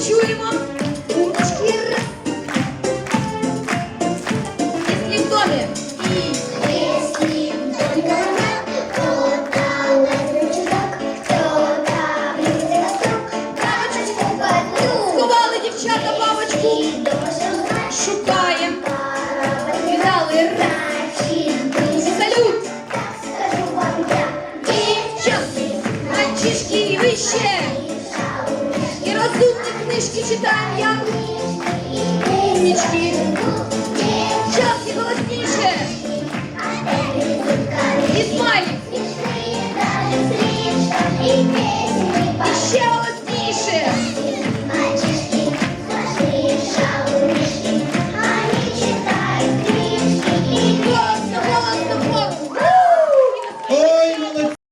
чуємо бумажки. І слідомі. Сховали дівчата бабочку. Шукаємо. Віддали Салют. Дівчат. Мальчишки вище книжки читаем, я.